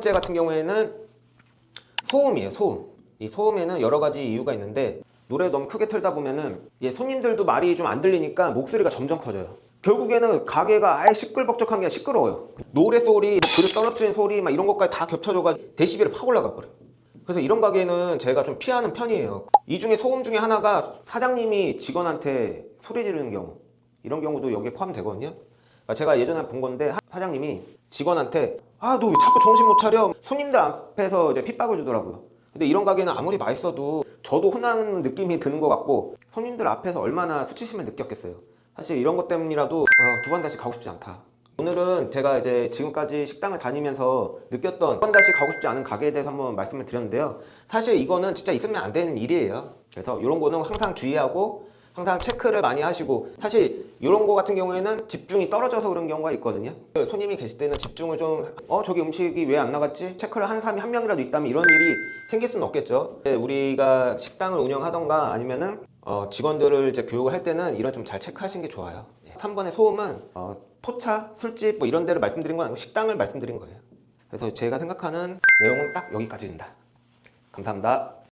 번째 같은 경우에는 소음이에요 소음. 이 소음에는 여러 가지 이유가 있는데 노래 너무 크게 틀다 보면은 예, 손님들도 말이 좀 안 들리니까 목소리가 점점 커져요. 결국에는 가게가 아예 시끌벅적한 게 아니라 시끄러워요. 노래 소리, 뭐 그릇 떨어뜨리는 소리 막 이런 것까지 다 겹쳐져가지고 데시벨이 팍 올라가 버려요. 그래서 이런 가게는 제가 좀 피하는 편이에요. 이 중에 소음 중에 하나가 사장님이 직원한테 소리 지르는 경우 이런 경우도 여기에 포함되거든요. 그러니까 제가 예전에 본 건데 하- 사장님이 직원한테 아너왜 자꾸 정신 못 차려? 손님들 앞에서 이제 pit박을 주더라고요. 근데 이런 가게는 아무리 맛있어도 저도 혼나는 느낌이 드는 것 같고 손님들 앞에서 얼마나 수치심을 느꼈겠어요. 사실 이런 것 때문이라도 어, 두번 다시 가고 싶지 않다. 오늘은 제가 이제 지금까지 식당을 다니면서 느꼈던 두번 다시 가고 싶지 않은 가게에 대해서 한번 말씀을 드렸는데요. 사실 이거는 진짜 있으면 안 되는 일이에요. 그래서 이런 거는 항상 주의하고 항상 체크를 많이 하시고 사실 이런 거 같은 경우에는 집중이 떨어져서 그런 경우가 있거든요. 손님이 계실 때는 집중을 좀 어 저기 음식이 왜 안 나갔지? 체크를 하는 사람이 한 명이라도 있다면 이런 일이 생길 수는 없겠죠. 네, 우리가 식당을 운영하던가 아니면은 어, 직원들을 이제 교육을 할 때는 이런 좀 잘 체크하시는 게 좋아요. 3번의 소음은 어, 포차, 술집 뭐 이런 데를 말씀드린 건 아니고 식당을 말씀드린 거예요. 그래서 제가 생각하는 내용은 딱 여기까지입니다. 감사합니다